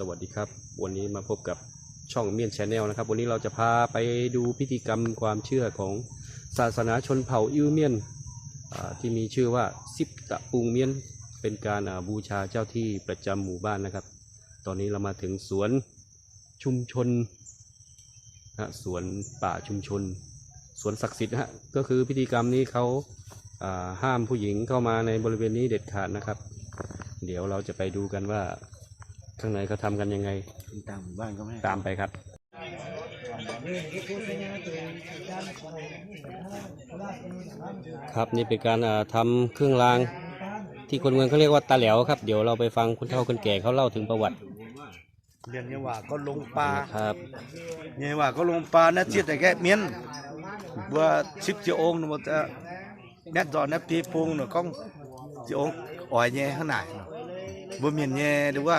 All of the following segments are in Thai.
สวัสดีครับ วันนี้มาพบกับช่องเมียนชาแนลนะครับ วันนี้เราจะพาไปดูพิธีกรรมความเชื่อของศาสนาชนเผ่าอิวเมียนที่มีชื่อว่าซิปตะปุงเมียน เป็นการบูชาเจ้าที่ประจำหมู่บ้านนะครับ ตอนนี้เรามาถึงสวนชุมชนนะสวนป่าชุมชน สวนศักดิ์สิทธิ์ฮะก็คือพิธีกรรมนี้เขาาห้ามผู้หญิงเข้ามาในบริเวณนี้เด็ดขาดนะครับ เดี๋ยวเราจะไปดูกันว่า ข้างในเขาทำกันยังไง ตามหมู่บ้านก็ไม่ได้ตามไปครับ ครับนี่เป็นการอ่าทำเครื่องราง ที่คนเมืองเขาเรียกว่าตาแหลวครับ เดี๋ยวเราไปฟังคุณเฒ่าคนแก่เขาเล่าถึงประวัติเรียนเนี่ยว่าก็ลงปลาครับเนี่ยว่าก็ลงปลานะเจียแต่แกเมียนว่าชิบเจียองนะมันจะแนดดอนนะปีพุงเนาะก้องเจียองอ่อยเนี่ยข้างไหนเนาะบ่เมียนเนี่ยหรือว่า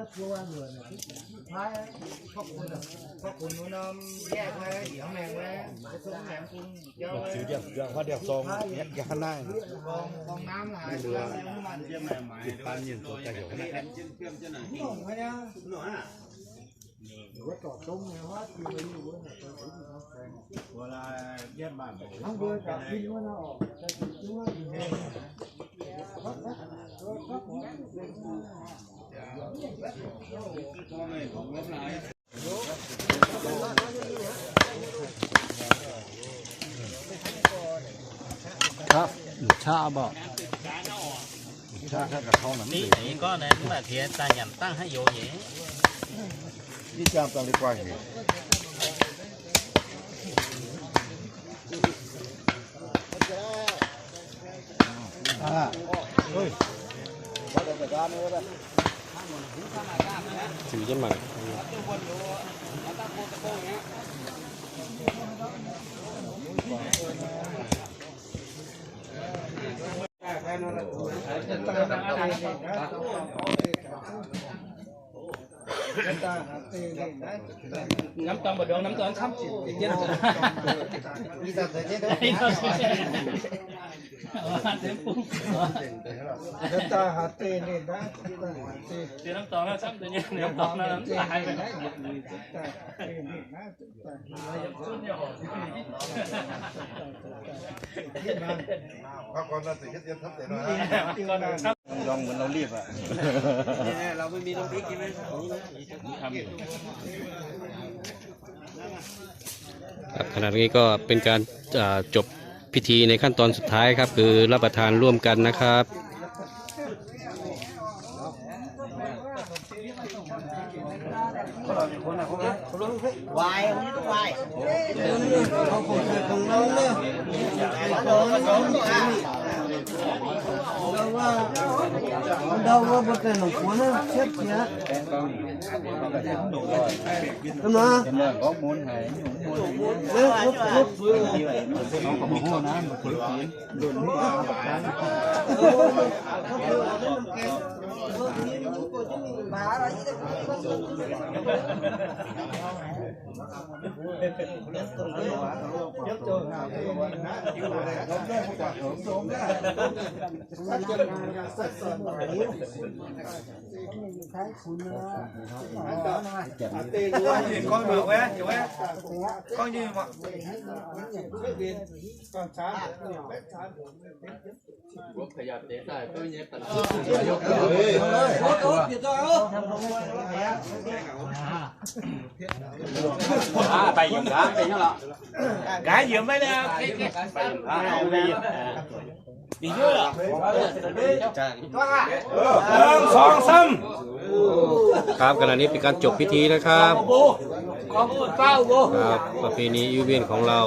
nó cua người này thái có quân là có quân nó nó ghé qua dẻo mèn qua cái xuống mèn quân เดี๋ยว cho เดี๋ยวเดี๋ยวเขาเดี๋ยวซองยัดยาข้างหน้า con con nám là เรือติดปานยินตัวใจเดี๋ยวนะ không phải nhá có trò súng này hết thì bây giờ bữa này tôi thấy gì không không vừa cả phim nó nó cái chúng nó gì nè bắt bắt rồi bắt bắt ครับชาบอกชาแค่กับเขาหนังนี่นี่ก็เนี่ย mà thì ta nhằm tăng hay dụ vậy นี่จามตังดีกว่าเหรออ่าเฮ้ยว่าจะจัดการเลยนะถือยัน chỉ trên mặt nắm tôm bà đường nắm tôm khóc đi ra thời gian đó. đi ta thấy thế đó chúng ta hạt tiền này đã chúng ta hạt tiền thì nắm toàn nó sắp tự nhiên nắm toàn nó nắm lại con nó sắp ลองเหมือนเรารีบอะเราไม่มีน้ำพริกกินไหมทำครับขณะนี้ก็เป็นการอ่าจบ พิธีในขั้นตอนสุดท้ายครับ คือรับประทานร่วมกันนะครับ hoài không biết hoài không còn thời còn lâu nữa đâu có sống đâu có đâu có một cái nồng cuốn á chết nhá Đúng không? ก็มุนหาย Lúc lúc lúc น้อ งก็บอกนะมันคือจีน con bảo vé hiểu vé con như vậy con sáng ขยับเตะได้ตัวเนี้ยตัด ไปอย่างนั้นไปยังหรอ cái gì mấy nè เอาไปดีเยอะ son sâm ครับขณะนี้เป็นการจบพิธีนะครับครับประเพณีอิวเวียนของเรา